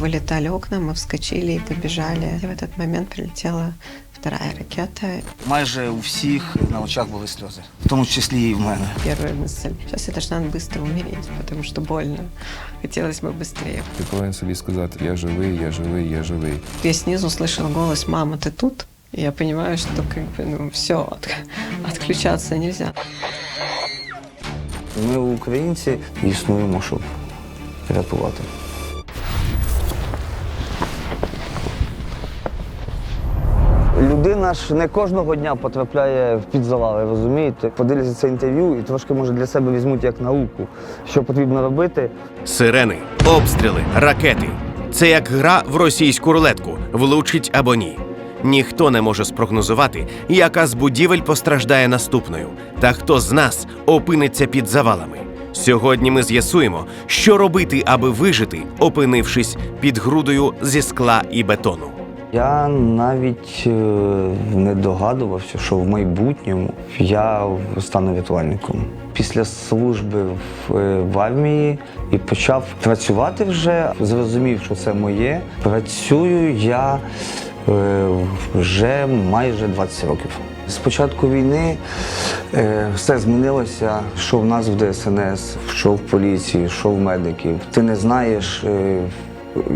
Вылетали окна, мы вскочили и побежали. И в этот момент прилетела вторая ракета. Майже у всіх на очах були сльози, в тому числі і в мене. Первая мысль. Сейчас я должна быстро умереть, потому что больно. Хотелось бы быстрее. Ти повинен собі сказати, я живий, я живий, я живий. Я снизу слышала голос «Мама, ты тут?» И я понимаю, что как бы, ну, все, отключаться нельзя. Ми, українці, існуємо, щоб рятувати. Людина ж не кожного дня потрапляє в підзавали, розумієте? Подивляться це інтерв'ю і трошки може для себе візьмуть як науку, що потрібно робити. Сирени, обстріли, ракети. Це як гра в російську рулетку, влучить або ні. Ніхто не може спрогнозувати, яка з будівель постраждає наступною, та хто з нас опиниться під завалами. Сьогодні ми з'ясуємо, що робити, аби вижити, опинившись під грудою зі скла і бетону. Я навіть е, не догадувався, що в майбутньому я стану рятувальником. Після служби в, е, армії і почав працювати вже, зрозумів, що це моє. Працюю я е, вже майже 20 років. З початку війни все змінилося, що в нас в ДСНС, що в поліції, що в медиків. Ти не знаєш,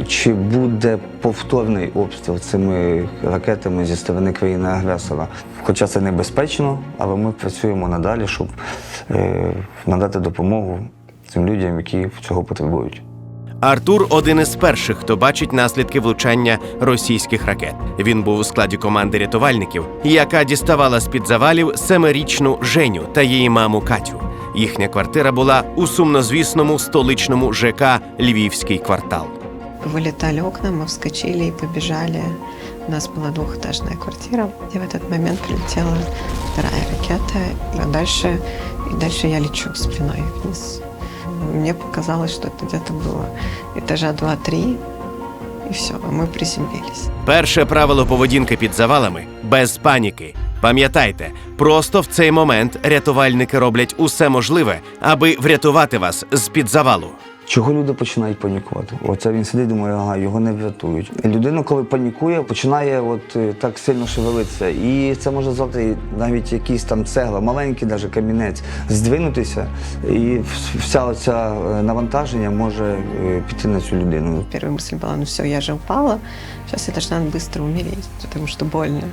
чи буде повторний обстріл цими ракетами зі сторони країни-агресора. Хоча це небезпечно, але ми працюємо надалі, щоб е, надати допомогу цим людям, які цього потребують. Артур один із перших, хто бачить наслідки влучання російських ракет. Він був у складі команди рятувальників, яка діставала з під завалів семирічну Женю та її маму Катю. Їхня квартира була у сумнозвісному столичному ЖК Львівський квартал Вылетали окна, мы вскочили и побежали. У нас была двухэтажная квартира, и в этот момент прилетела вторая ракета. И дальше, и дальше я лечу спиной вниз. Мне показалось, что это где-то было этажа 2-3, и все, мы приземлились. Перше правило поведінки під завалами без паніки. Пам'ятайте, просто в цей момент рятувальники роблять усе можливе, аби врятувати вас з під завалу. Чого люди починають панікувати? Оце він сидить, думає, ага, його не врятують. Людина, коли панікує, починає от е, так сильно шевелитися. І це може завтра навіть якийсь там цегла, маленький навіть камінець, здвинутися, і вся оця е, навантаження може е, піти на цю людину. Перша мисль була, ну все, я вже упала, сейчас я должна быстро умереть, потому что больно.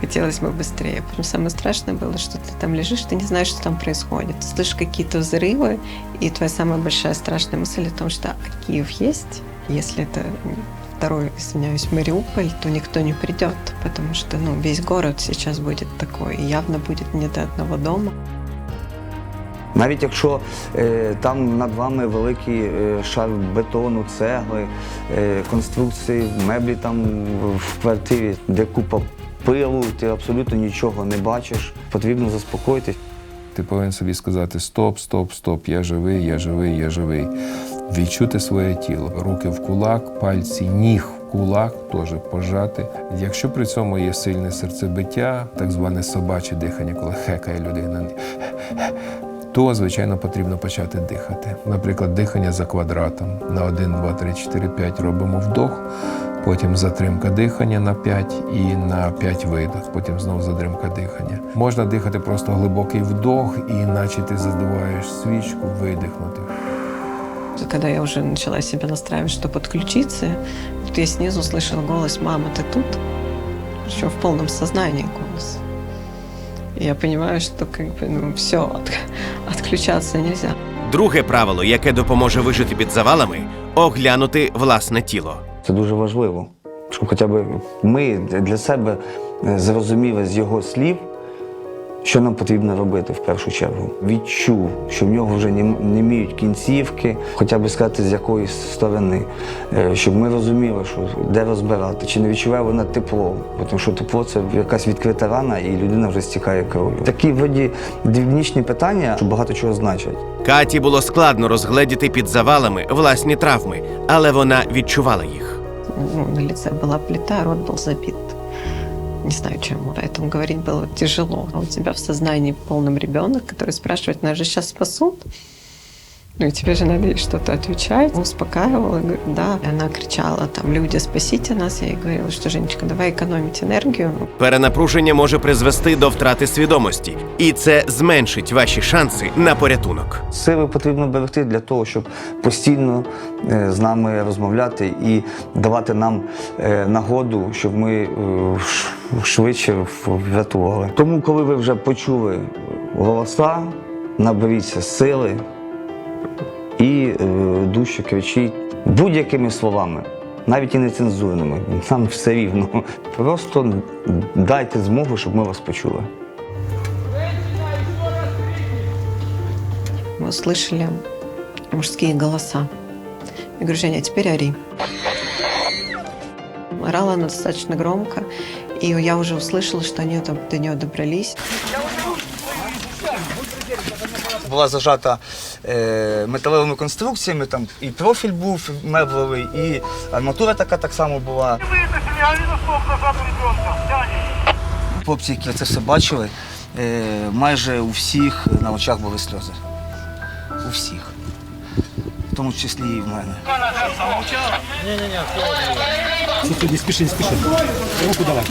Хотелось бы быстрее. Причем самое страшное было, что ты там лежишь, ты не знаешь, что там происходит. Ты слышишь какие-то взрывы, и твоя самая большая страшная мысль о том, что а Киев есть, если это второй, извиняюсь, Мариуполь, то никто не придет, потому что ну, весь город сейчас будет такой, явно будет не до одного дома. Навіть якщо е, там над вами великий е, шар бетону, цегли, е, конструкції, меблі там в квартирі, де купа пилу, ти абсолютно нічого не бачиш. Потрібно заспокоїтись. Ти повинен собі сказати стоп, стоп, стоп, я живий, я живий, я живий. Відчути своє тіло. Руки в кулак, пальці, ніг кулак, теж пожати. Якщо при цьому є сильне серцебиття, так зване собаче дихання, коли хекає людина, то, звичайно, потрібно почати дихати. Наприклад, дихання за квадратом на 1, 2, 3, 4, 5 робимо вдох, потім затримка дихання на 5 і на 5 видох, потім знову затримка дихання. Можна дихати просто глибокий вдох, і наче ти задуваєш свічку, видихнути. Когда я уже начала себя настраивать, что подключиться, тут я снизу слышала голос «Мама, ты тут?» Еще в полном сознании голос. Я розумію, що как бы, ну, все, отключаться нельзя. Друге правило, яке допоможе вижити під завалами оглянути власне тіло. Це дуже важливо, щоб хоча б ми для себе е, зрозуміли з його слів, що нам потрібно робити в першу чергу. Відчув, що в нього вже не міють кінцівки, хоча б сказати з якоїсь сторони, е, щоб ми розуміли, що де розбирати, чи не відчуває вона тепло, Бо тому що тепло це якась відкрита рана, і людина вже стікає кров'ю. Такі вроді дрібнічні питання, що багато чого значать. Каті було складно розгледіти під завалами власні травми, але вона відчувала їх. Ну, на лице была плита, рот был забит. Не знаю, чем. Поэтому говорить было тяжело. А у тебя в сознании полном ребенок, который спрашивает, нас же сейчас спасут? Ну и тебе же надо ей что-то отвечать. Успокаивала, говорю, да. И она кричала там, люди, спасите нас. Я ей говорила, что, Женечка, давай экономить энергию. Перенапруження може призвести до втрати свідомості, і це зменшить ваші шанси на порятунок. Сили потрібно берегти для того, щоб постійно е, з нами розмовляти і давати нам е, нагоду, щоб ми е, швидше врятували. Тому, коли ви вже почули голоса, наберіться сили і е, дужче кричіть будь-якими словами. Навіть і нецензурними, нам все рівно. Просто дайте змогу, щоб ми вас почули. Мы услышали мужские голоса. Я говорю, Женя, а теперь ори. Орала она достаточно громко, и я уже услышала, что они там до нее добрались. була зажата е, металевими конструкціями, там і профіль був меблевий, і арматура така так само була. Хлопці, які це все бачили, е, майже у всіх на очах були сльози. У всіх. В тому числі і в мене. Не спеши, не спеши. Руку давай.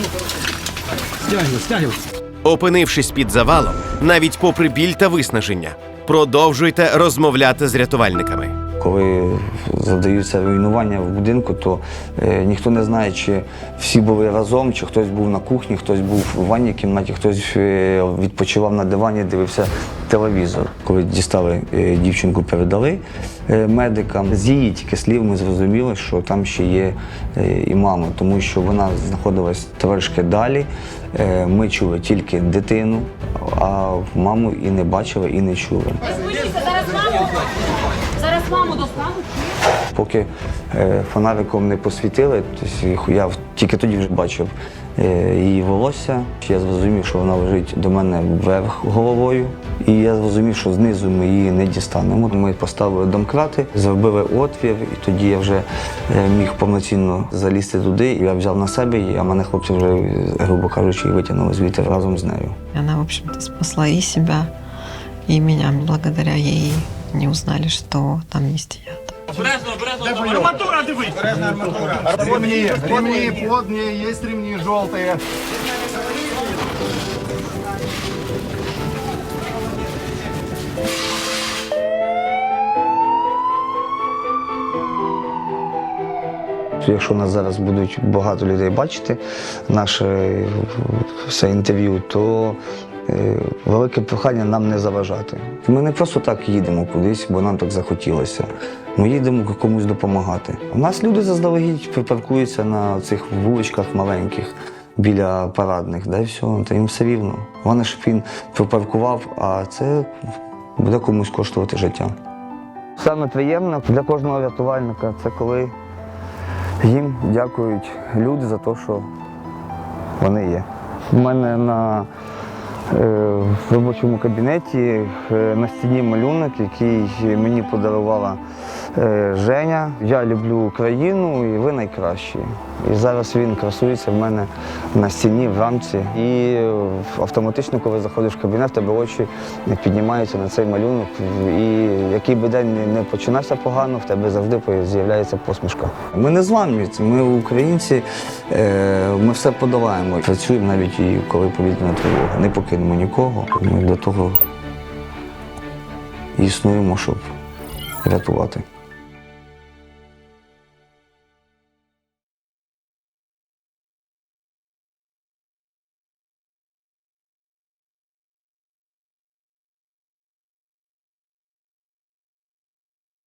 Стягивай, стягивай. Опинившись під завалом, навіть попри біль та виснаження, продовжуйте розмовляти з рятувальниками. Коли задаються руйнування в будинку, то е, ніхто не знає, чи всі були разом, чи хтось був на кухні, хтось був у ванній кімнаті, хтось е, відпочивав на дивані, дивився телевізор. Коли дістали е, дівчинку, передали медикам. З її тільки слів ми зрозуміли, що там ще є і мама, тому що вона знаходилась трошки далі. Ми чули тільки дитину, а маму і не бачили, і не чули. Зараз маму. Зараз маму достануть. Поки е, фонариком не посвітили, тобто я тільки тоді вже бачив е, її волосся. Я зрозумів, що вона лежить до мене вверх головою. І я зрозумів, що знизу ми її не дістанемо. Ми поставили домкрати, зробили отвір, і тоді я вже е, міг повноцінно залізти туди. І я взяв на себе її, а мене хлопці вже, грубо кажучи, витягнули звідти разом з нею. И Она, в общем-то, спасла и себя, и меня. Благодаря ей не узнали, что там есть яд. Арматура, дивись. Ремни, ремни, плотные, есть ремни желтые. Якщо нас зараз будуть багато людей бачити, наше все інтерв'ю, то велике прохання нам не заважати. Ми не просто так їдемо кудись, бо нам так захотілося. Ми їдемо комусь допомагати. У нас люди заздалегідь припаркуються на цих вуличках маленьких біля парадних, да, і все, та їм все рівно. Вони щоб він припаркував, а це буде комусь коштувати життя. Саме приємне для кожного рятувальника це коли їм дякують люди за те, що вони є. У мене на е, робочому кабінеті е, на стіні малюнок, який мені подарувала Женя. Я люблю Україну і ви найкращі. І зараз він красується в мене на стіні в рамці. І е, автоматично, коли заходиш в кабінет, в тебе очі піднімаються на цей малюнок. І який би день не- починався погано, в тебе завжди з'являється посмішка. Ми не зламні, ми українці, е, ми все подолаємо. Працюємо навіть і коли повітряна тривога. Не покинемо нікого. Ми для того існуємо, щоб рятувати.